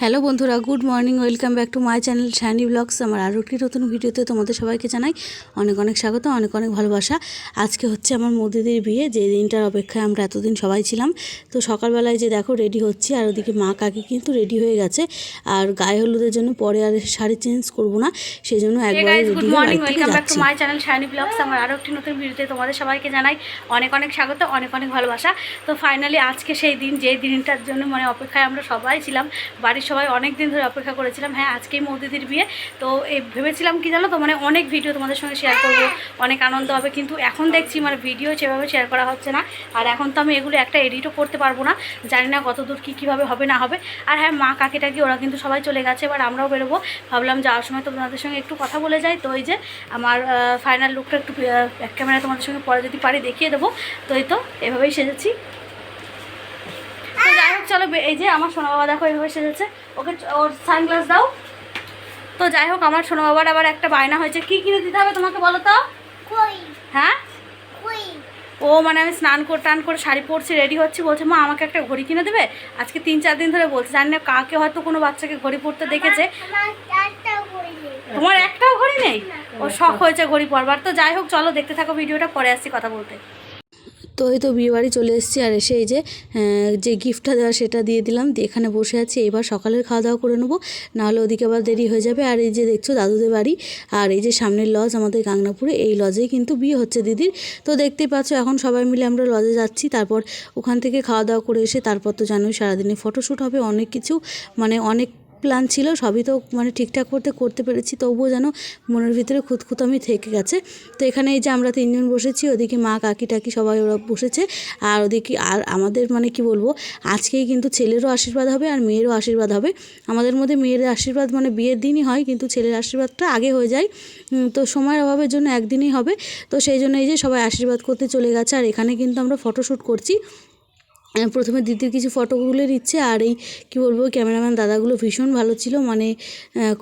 Hello বন্ধুরা good morning welcome back to my channel Shiny Blogs. আমার আরও একটি নতুন ভিডিওতে তোমাদের সবাইকে জানাই অনেক অনেক স্বাগত অনেক অনেক ভালোবাসা। আজকে হচ্ছে আমার মোদিদের বিয়ে যে দিনটার অপেক্ষায় আমরা এতদিন সবাই ছিলাম। তো সকালবেলায় যে দেখো রেডি হচ্ছি আর ওদিকে মা কাকি কিন্তু রেডি হয়ে গেছে। আর গায়ে হলুদের জন্য পরে আর শাড়ি চেঞ্জ করব না সেই জন্য একবারে রেডি গুড হয়ে morning welcome back to my channel Shiny Blogs আমার আরও একটি নতুন ভিডিওতে তোমাদের সবাইকে জানাই অনেক অনেক স্বাগত অনেক অনেক ভালোবাসা। তো ফাইনালি আজকে সেই দিন যে দিনটার জন্য মানে অপেক্ষায় আমরা সবাই ছিলাম বাড়ির সবাই অনেক দিন ধরে অপেক্ষা করেছিলাম হ্যাঁ আজকেই মৌদিদির বিয়ে। তো এই ভেবেছিলাম কি জানো তো মানে অনেক ভিডিও তোমাদের সঙ্গে শেয়ার করব, অনেক আনন্দ হবে, কিন্তু এখন দেখছি মানে ভিডিও সেভাবে শেয়ার করা হচ্ছে না। আর এখন তো আমি এগুলো একটা এডিটও করতে পারব না, জানি না কতদূর কী কীভাবে হবে না হবে। আর হ্যাঁ মা কাকি টাকি ওরা কিন্তু সবাই চলে গেছে, এবার আমরাও বেরোবো। ভাবলাম যাওয়ার সময় তোমাদের সঙ্গে একটু কথা বলে যাই। তো এই যে আমার ফাইনাল লুকটা একটু এক ক্যামেরা তোমাদের সঙ্গে পরে যদি পারি দেখিয়ে দেবো। তো এই তো, এভাবেই সেজেছি। চলো বে- এই যে আমার সোনা বাবা দেখো এইভাবে সেজেছে। ওকে ওর সানগ্লাস দাও। তো যাই হোক আমার সোনা বাবার আবার একটা বায়না হয়েছে। কি কিনে দিতে হবে তোমাকে বলো তো? হ্যাঁ? ও মানে আমি স্নান করে টান করে শাড়ি পরছি রেডি হচ্ছি। বলছে মা আমাকে একটা ঘড়ি কিনে দেবে? আজকে তিন চার দিন ধরে বলছে। জানি না কাকে হয়তো কোনো বাচ্চাকে ঘড়ি পরতে দেখেছে। তোমার একটাও ঘড়ি নেই? ও শখ হয়েছে ঘড়ি পরবার। তো যাই হোক চলো দেখতে থাকো ভিডিওটা। পরে আসছি কথা বলতে। তো হয়তো তো বিয়ে বাড়ি চলে এসেছি আর এসে এই যে যে গিফটটা দেওয়া সেটা দিয়ে দিলাম, দিয়ে এখানে বসে আছি। এবার সকালের খাওয়া দাওয়া করে নেব, নাহলে ওদিকে আবার দেরি হয়ে যাবে। আর এই যে দেখছ দাদুদের বাড়ি, আর এই যে সামনের লজ আমাদের গাংনাপুরে, এই লজেই কিন্তু বিয়ে হচ্ছে দিদির। তো দেখতেই পাচ্ছ, এখন সবাই মিলে আমরা লজে যাচ্ছি। তারপর ওখান থেকে খাওয়া দাওয়া করে এসে, তারপর তো জানোই সারাদিনে ফটোশ্যুট হবে, অনেক কিছু মানে অনেক প্ল্যান ছিল, সবই তো মানে ঠিকঠাক করতে করতে পেরেছি, তবুও যেন মনের ভিতরে খুঁতখুতামি থেকে গেছে। তো এখানে এই যে আমরা তিনজন বসেছি, ওদিকে মা, কাকি, টাকি সবাই ওরা বসেছে। আর ওদিকে আর আমাদের মানে কি বলব, আজকেই কিন্তু ছেলেরও আশীর্বাদ হবে আর মেয়েরও আশীর্বাদ হবে। আমাদের মধ্যে মেয়ের আশীর্বাদ মানে বিয়ের দিনই হয়, কিন্তু ছেলের আশীর্বাদটা আগে হয়ে যায়। তো সময়ের অভাবের জন্য একদিনই হবে। তো সেই জন্য এই যে সবাই আশীর্বাদ করতে চলে গেছে, আর এখানে কিন্তু আমরা ফটোশ্যুট করছি। প্রথমে দিদির কিছু ফটো তুলে নিচ্ছে আর এই, কী বলব, ক্যামেরাম্যান দাদাগুলো ভীষণ ভালো ছিল মানে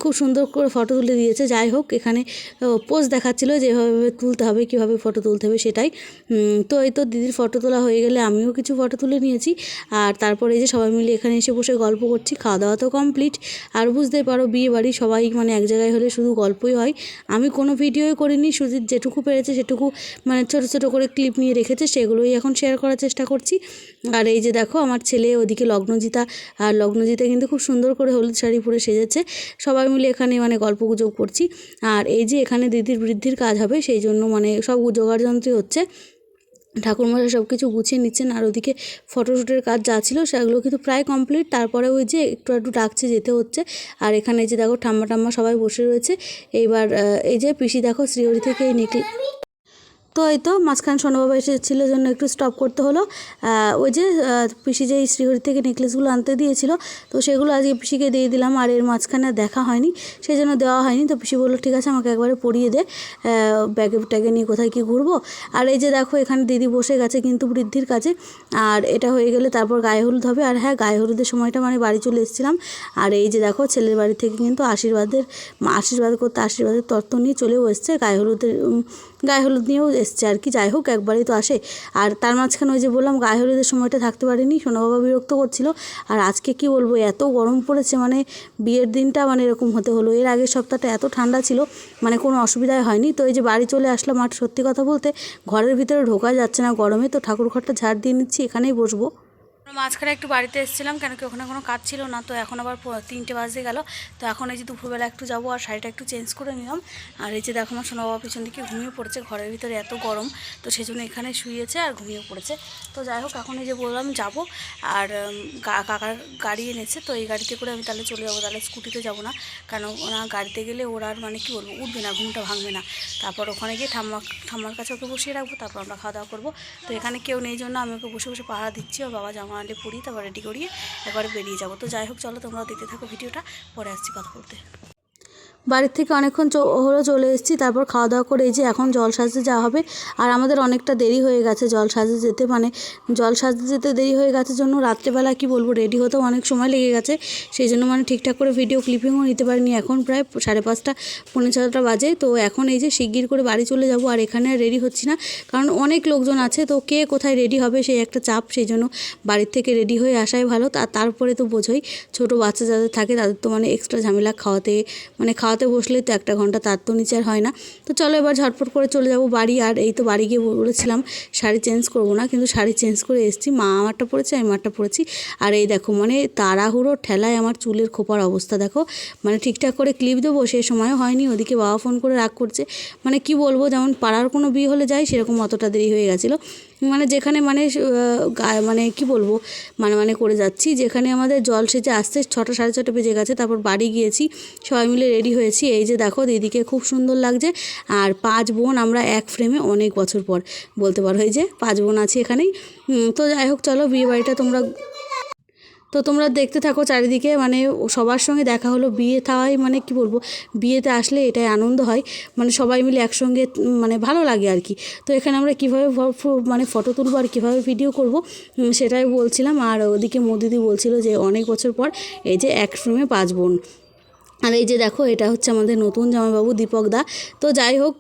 খুব সুন্দর করে ফটো তুলে দিয়েছে। যাই হোক, এখানে পোজ দেখাচ্ছিল যেভাবে তুলতে হবে, কীভাবে ফটো তুলতে হবে সেটাই। তো এই তো দিদির ফটো তোলা হয়ে গেলে আমিও কিছু ফটো তুলে নিয়েছি। আর তারপরে এই যে সবাই মিলে এখানে এসে বসে গল্প করছি, খাওয়া দাওয়া তো কমপ্লিট। আর বুঝতেই পারো, বিয়ে বাড়ি সবাই মানে এক জায়গায় হলে শুধু গল্পই হয়। আমি কোনো ভিডিওই করিনি শুধু যেটুকু পেরেছে সেটুকু মানে ছোটো ছোটো করে ক্লিপ নিয়ে রেখেছে, সেগুলোই এখন শেয়ার করার চেষ্টা করছি। আর এই যে দেখো, আমার ছেলে ওদিকে লগ্নজিতা, আর লগ্নজিতা কিন্তু খুব সুন্দর করে হলুদ শাড়ি পরে সেজেছে। সবাই মিলে এখানে মানে গল্প গুজব করছি। আর এই যে এখানে দিদির বৃদ্ধির কাজ হবে, সেই জন্য মানে সব জোগাড় যন্ত্রই হচ্ছে। ঠাকুরমশাই সব কিছু গুছিয়ে নিচ্ছেন, আর ওদিকে ফটোশ্যুটের কাজ যা ছিল সেগুলো কিন্তু প্রায় কমপ্লিট। তারপরে ওই যে একটু একটু ডাকছে যেতে হচ্ছে। আর এখানে যে দেখো ঠাম্মা টাম্মা সবাই বসে রয়েছে। এইবার এই যে পিসি দেখো, শ্রীহরি থেকে এই নেকলে তো এই তো মাঝখানে সোনাবাবা এসেছিল জন্য একটু স্টপ করতে হলো। ওই যে পিসি যে শ্রীহরি থেকে নেকলেসগুলো আনতে দিয়েছিল, তো সেগুলো আজকে পিসিকে দিয়ে দিলাম আর এর মাঝখানে দেখা হয়নি। সেই জন্য দেওয়া হয়নি, তো পিসি বলল, ঠিক আছে, আমাকে একবারে পরিয়ে দে। ব্যাগে ট্যাগে নিয়ে কোথায় কি ঘুরবো? আর এই যে দেখো, এখানে দিদি বসে গেছে কিন্তু বৃদ্ধির কাছে আর এটা হয়ে গেলে তারপর গায়ে হলুদ হবে। আর হ্যাঁ গায়ে হলুদের সময়টা মানে বাড়ি চলে এসেছিলাম। আর এই যে দেখো, ছেলের বাড়ি থেকে কিন্তু আশীর্বাদের, আশীর্বাদ করতে আশীর্বাদের তত্ত্ব নিয়ে চলেও এসছে। গায়ে হলুদের গায়ে হলুদ নিয়েও এসছে আর কি। যাই হোক, একবারই তো আসে। আর তার মাঝখানে ওই যে বললাম, গায়ে হলুদের সময়টা থাকতে পারিনি সোনা বাবা বিরক্ত করছিল। আর আজকে কি বলব, এত গরম পড়েছে মানে বিয়ের দিনটা মানে এরকম হতে হলো। এর আগের সপ্তাহটা এত ঠান্ডা ছিল মানে কোনো অসুবিধাই হয়নি। তো এই যে বাড়ি চলে আসলাম, আর সত্যি কথা বলতে, ঘরের ভিতরে ঢোকা যাচ্ছে না গরমে। তো ঠাকুর ঘরটা ঝাড় দিয়ে নিচ্ছি, এখানেই বসবো। মাঝখানে একটু বাড়িতে এসেছিলাম, কেন কি ওখানে কোনো কাজ ছিল না, তো এখন আবার তিনটে বাজে গেল। তো এখন এই যে দুপুরবেলা একটু যাব আর শাড়িটা একটু চেঞ্জ করে নিলাম। আর এই যে দেখো আমার সোনা বাবা পিছন দিকে ঘুমিয়ে পড়েছে, ঘরের ভিতরে এত গরম, তো সেই জন্য এখানে শুয়েছে আর ঘুমিয়ে পড়েছে। তো যাই হোক, এখন এই যে বললাম যাব আর কাকার গাড়ি এনেছে, তো এই গাড়িতে করে আমি তাহলে চলে যাব। তাহলে স্কুটিতে যাব না কারণ ওরা গাড়িতে গেলে ওরা আর মানে কী বলব, উঠবে না, ঘুমটা ভাঙবে না। তারপর ওখানে গিয়ে ঠাম্মা ঠাম্মার কাছে ওকে বসিয়ে রাখব, তারপর আমরা খাওয়া দাওয়া করব। তো এখানে কেউ নেই জন্য আমি ওকে বসে বসে পাহারা দিচ্ছি, ওর বাবা জামা আনলে পুরি তারপর রেডি করিয়ে একবারে বেরিয়ে যাব। তো যাই হোক, চলো তোমরাও দেখতে থাকো ভিডিওটা, পরে আসছি কথা বলতে। বাড়ির থেকে অনেকক্ষণ হলো চলে এসেছি, তারপর খাওয়া দাওয়া করে এই যে এখন জল সাজতে যাওয়া হবে। আর আমাদের অনেকটা দেরি হয়ে গেছে জল সাজতে যেতে মানে জল সাজতে যেতে দেরি হয়ে গেছে জন্য রাত্রেবেলা কি বলব রেডি হতেও অনেক সময় লেগে গেছে। সেই জন্য মানে ঠিকঠাক করে ভিডিও ক্লিপিংও নিতে পারিনি। এখন প্রায় সাড়ে পাঁচটা, পৌনে ছটা বাজে। তো এখন এই যে শিগগির করে বাড়ি চলে যাব আর এখানে রেডি হচ্ছি না। কারণ অনেক লোকজন আছে, তো কে কোথায় রেডি হবে সেই একটা চাপ। সেই জন্য বাড়ির থেকে রেডি হয়ে আসাই ভালো। তারপরে তো বোঝোই, ছোটো বাচ্চা যাদের থাকে তাদের তো মানে এক্সট্রা ঝামেলা খাওয়াতে মানে খাওয়াতে বসলে তো একটা ঘণ্টা তার তো নিচে আর হয় না। তো চলো এবার ঝটপট করে চলে যাব বাড়ি। আর এই তো বাড়ি গিয়ে বলেছিলাম, শাড়ি চেঞ্জ করব না, কিন্তু শাড়ি চেঞ্জ করে এসেছি। মা আমারটা পরেছে, আমি আমারটা পরেছি। আর এই দেখো মানে তাড়াহুড়ো ঠেলায় আমার চুলের খোপার অবস্থা, দেখো। মানে ঠিকঠাক করে ক্লিপ দেবো, সে সময়ও হয়নি, ওদিকে বাবা ফোন করে রাগ করছে। মানে কি বলব, যেমন পাড়ার কোনো বিয়ে হলে যাই, সেরকম অতটা দেরি হয়ে গেছিল। মানে যেখানে মানে মানে কি বলব মানে মানে করে যাচ্ছি। যেখানে আমাদের জল সেচে আসতে ছটা, সাড়ে ছটা বেজে গেছে, তারপর বাড়ি গিয়েছি। সবাই মিলে রেডি হয়েছি। এই যে দেখো, দিদিকে খুব সুন্দর লাগছে। আর পাঁচ বোন আমরা এক ফ্রেমে অনেক বছর পর, বলতে পারো এই যে, পাঁচ বোন আছি এখানেই। তো যাই হোক, চলো বিয়ে বাড়িটা তোমরা তো তোমরা দেখতে থাকো চারিদিকে মানে সবার সঙ্গে দেখা হলো। বিয়ে থাওয়াই মানে কি বলব, বিয়েতে আসলে এটাই আনন্দ হয়। মানে সবাই মিলে একসঙ্গে মানে ভালো লাগে আর কি। তো এখানে আমরা কীভাবে মানে ফটো তুলবো আর কীভাবে ভিডিও করব সেটাই বলছিলাম। আর ওদিকে মোদিদি বলছিল যে, অনেক বছর পর এই যে এক ফ্রেমে পাঁচ বোন। আর এই যে দেখো, এটা হচ্ছে আমাদের নতুন জামাইবাবু দীপক দা। তো যাই হোক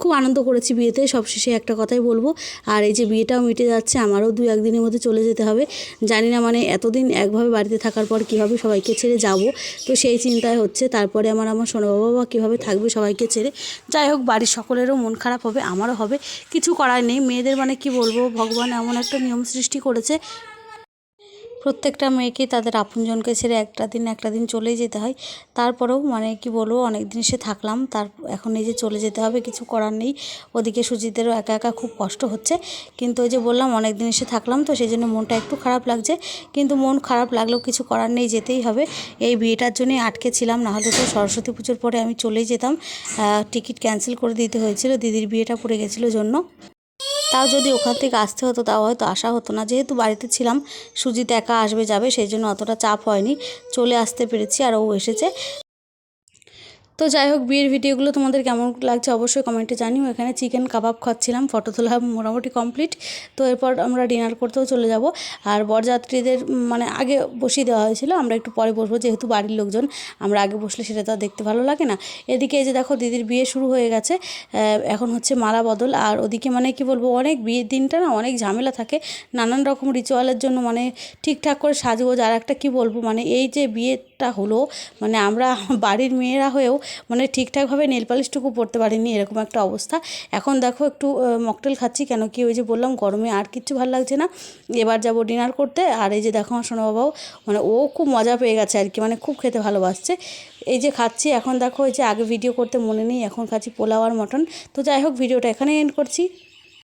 খুব আনন্দ করেছি বিয়েতে, সবশেষে একটা কথাই বলব। আর এই যে বিয়েটাও মিটে যাচ্ছে, আমারও দু একদিনের মধ্যে চলে যেতে হবে। জানি না মানে এতদিন একভাবে বাড়িতে থাকার পর কীভাবে সবাইকে ছেড়ে যাব। তো সেই চিন্তায় হচ্ছে, তারপরে আমার আমার সোনা বাবা বা কীভাবে থাকবে সবাইকে ছেড়ে। যাই হোক, বাড়ির সকলেরও মন খারাপ হবে, আমারও হবে। কিছু করার নেই, মেয়েদের মানে কি বলব, ভগবান এমন একটা নিয়ম সৃষ্টি করেছে প্রত্যেকটা মেয়েকে তাদের আপনজনকে ছেড়ে একটা দিন একটা দিন চলেই যেতে হয়। তারপরেও মানে কি বলব অনেক দিন সে থাকলাম, তার এখন এই যে চলে যেতে হবে, কিছু করার নেই। ওদিকে সুজিতেরও একা একা খুব কষ্ট হচ্ছে। কিন্তু ওই যে বললাম অনেক দিন এসে থাকলাম, তো সেই জন্য মনটা একটু খারাপ লাগছে। কিন্তু মন খারাপ লাগলেও কিছু করার নেই, যেতেই হবে। এই বিয়েটার জন্যই আটকে ছিলাম নাহলে তো সরস্বতী পুজোর পরে আমি চলেই যেতাম। টিকিট ক্যান্সেল করে দিতে হয়েছিল, দিদির বিয়েটা পড়ে গেছিল জন্য। তাও যদি ওখান থেকে আসতে হতো, তাও হয়তো আসা হতো না। যেহেতু বাড়িতে ছিলাম, সুজিত একা আসবে যাবে, সেই জন্য অতটা চাপ হয়নি। চলে আসতে পেরেছি আর ও এসেছে। তো যাই হোক, বিয়ের ভিডিওগুলো তোমাদের কেমন লাগছে অবশ্যই কমেন্টে জানিও। এখানে চিকেন কাবাব খাচ্ছিলাম, ফটো তোলা মোটামুটি কমপ্লিট তো এরপর আমরা ডিনার করতেও চলে যাব। আর বরযাত্রীদের মানে আগে বসিয়ে দেওয়া হয়েছিল, আমরা একটু পরে বসবো, যেহেতু বাড়ির লোকজন, আমরা আগে বসলে সেটা তো আর দেখতে ভালো লাগে না। এদিকে এই যে দেখো, দিদির বিয়ে শুরু হয়ে গেছে। এখন হচ্ছে মালা বদল। আর ওদিকে মানে কি বলব, অনেক বিয়ের দিনটা না অনেক ঝামেলা থাকে। নানান রকম রিচুয়ালের জন্য মানে ঠিকঠাক করে সাজগোজ। আর একটা কি বলব মানে এই যে বিয়েটা হলো মানে আমরা বাড়ির মেয়েরা হয়েও মানে ঠিকঠাকভাবে নেল পালিশটুকু পরতে পারিনি, এরকম একটা অবস্থা। এখন দেখো একটু মকটেল খাচ্ছি কেন কি ওই যে বললাম, গরমে আর কিচ্ছু ভালো লাগছে না। এবার যাব ডিনার করতে, আর এই যে দেখো আমার সোনা বাবাও মানে ও খুব মজা পেয়ে গেছে আর কি মানে খুব খেতে ভালোবাসছে। এই যে খাচ্ছি, এখন দেখো এই যে আগে ভিডিও করতে মনে নেই, এখন খাচ্ছি পোলাও আর মটন তো যাই হোক ভিডিওটা এখানেই এন্ড করছি।